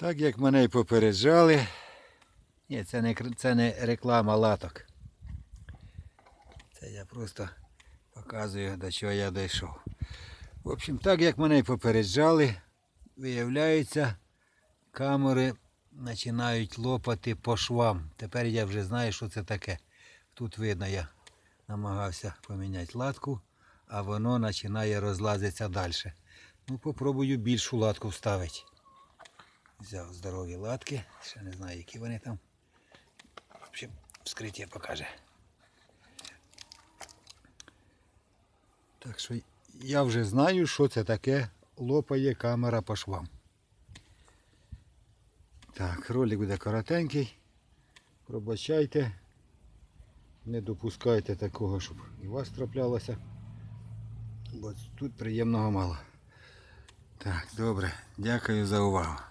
Так як мене й попереджали. Ні, це не, це не реклама латок. Це я просто показую, до чого я дійшов. В общем, так як мене й попереджали, виявляється, камери починають лопати по швам. Тепер я вже знаю, що це таке. Тут видно, я намагався поміняти латку, а воно починає розлазитися далі. Ну, попробую більшу латку вставити. Взяв здорові латки, ще не знаю, які вони там. В общем, вскриття покаже. Так що я вже знаю, що це таке лопає камера по швам. Так, ролик буде коротенький. Пробачайте. Не допускайте такого, щоб і вас траплялося. Бо тут приємного мало. Так, добре. Дякую за увагу.